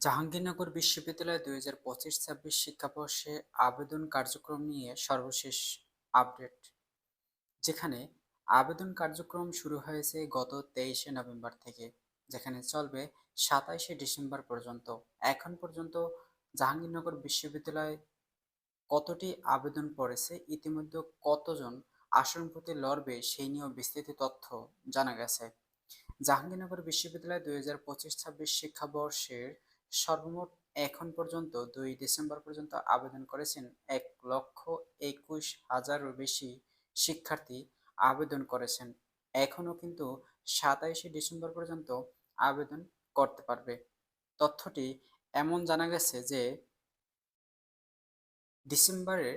জাহাঙ্গীরনগর বিশ্ববিদ্যালয় দুই হাজার পঁচিশ ছাব্বিশ শিক্ষাবর্ষে আবেদন কার্যক্রম নিয়ে সর্বশেষ আপডেট, যেখানে আবেদন কার্যক্রম শুরু হয়েছে গত তেইশে নভেম্বর থেকে, যেখানে চলবে সাতাইশে ডিসেম্বর পর্যন্ত। এখন পর্যন্ত জাহাঙ্গীরনগর বিশ্ববিদ্যালয় কতটি আবেদন পড়েছে ইতিমধ্যে কতজন আসন প্রতি লড়বে সেই নিয়েও বিস্তৃত তথ্য জানা গেছে। জাহাঙ্গীরনগর বিশ্ববিদ্যালয় দুই হাজার পঁচিশ ছাব্বিশ শিক্ষাবর্ষের সর্বমোট এখন পর্যন্ত দুই ডিসেম্বর পর্যন্ত আবেদন করেছেন এক লক্ষ একুশ হাজারও বেশি শিক্ষার্থী আবেদন করেছেন। এখনও কিন্তু সাতাইশে ডিসেম্বর পর্যন্ত আবেদন করতে পারবে। তথ্যটি এমন জানা গেছে যে ডিসেম্বরের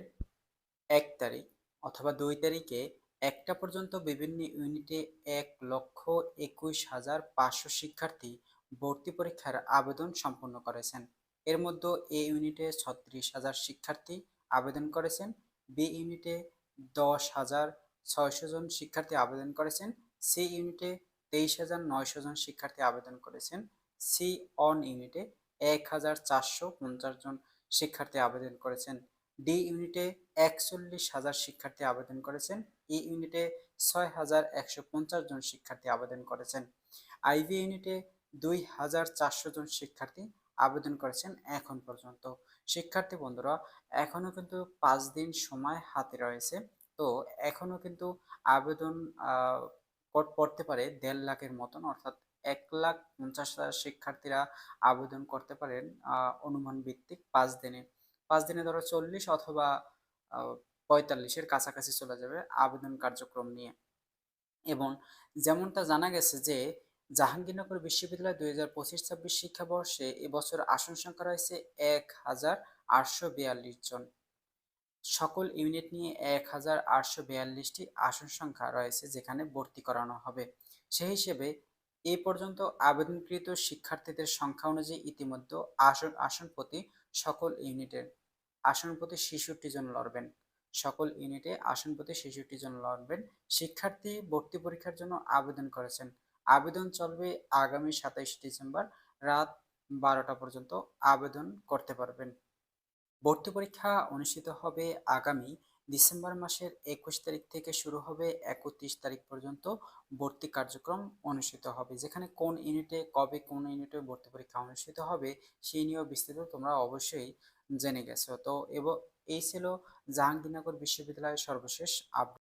এক তারিখ অথবা দুই তারিখে একটা পর্যন্ত বিভিন্ন ইউনিটে এক লক্ষ একুশ হাজার পাঁচশো শিক্ষার্থী ভর্তি পরীক্ষার আবেদন সম্পন্ন করেছেন। এর মধ্যে এ ইউনিটে ছত্রিশ হাজার শিক্ষার্থী আবেদন করেছেন, বি ইউনিটে দশ হাজার ছয়শো জন শিক্ষার্থী আবেদন করেছেন, সি ইউনিটে তেইশ হাজার নয়শো জন শিক্ষার্থী আবেদন করেছেন, সি অন ইউনিটে এক হাজার চারশো পঞ্চাশ জন শিক্ষার্থী আবেদন করেছেন, ডি ইউনিটে একচল্লিশ হাজার শিক্ষার্থী আবেদন করেছেন, ই ইউনিটে ছয় হাজার একশো পঞ্চাশ জন শিক্ষার্থী আবেদন করেছেন। আইভি ইউনিটে দুই হাজার চারশো জন শিক্ষার্থী আবেদন করেছেন এখন পর্যন্ত। শিক্ষার্থী বন্ধুরা এখনও কিন্তু পাঁচ দিন সময় হাতে রয়েছে। তো এখনও কিন্তু আবেদন পড়তে পারে দেড় লাখের মতন, অর্থাৎ এক লাখ পঞ্চাশ হাজার শিক্ষার্থীরা আবেদন করতে পারেন অনুমান ভিত্তিক পাঁচ দিনে। পাঁচ দিনে ধরো চল্লিশ অথবা পঁয়তাল্লিশের কাছাকাছি চলে যাবে আবেদন কার্যক্রম নিয়ে। এবং যেমনটা জানা গেছে যে জাহাঙ্গীরনগর বিশ্ববিদ্যালয় দুই হাজার পঁচিশ ছাব্বিশ শিক্ষাবর্ষে এবছর আসন সংখ্যা রয়েছে এক হাজার আটশো বিয়াল্লিশ জন। সকল ইউনিট নিয়ে এক হাজার আটশো বিয়াল্লিশটি আসন সংখ্যা রয়েছে যেখানে ভর্তি করানো হবে। সেই হিসেবে এ পর্যন্ত আবেদনকৃত শিক্ষার্থীদের সংখ্যা অনুযায়ী ইতিমধ্যে আসন আসন প্রতি সকল ইউনিটের আসন প্রতি ছেষট্টি জন লড়বেন। সকল ইউনিটে আসন প্রতি ছেষট্টি জন লড়বেন। শিক্ষার্থী ভর্তি পরীক্ষার জন্য আবেদন করেছেন। আবেদন চলবে আগামী সাতাইশ ডিসেম্বর রাত বারোটা পর্যন্ত আবেদন করতে পারবেন। ভর্তি পরীক্ষা অনুষ্ঠিত হবে আগামী ডিসেম্বর মাসের একুশ তারিখ থেকে শুরু হবে একত্রিশ তারিখ পর্যন্ত ভর্তি কার্যক্রম অনুষ্ঠিত হবে, যেখানে কোন ইউনিটে, কবে কোন ইউনিটে ভর্তি পরীক্ষা অনুষ্ঠিত হবে সেই নিয়েও বিস্তৃত তোমরা অবশ্যই জেনে গেছো। তো এবং, এই ছিল জাহাঙ্গীরনগর বিশ্ববিদ্যালয়ের সর্বশেষ আপডেট।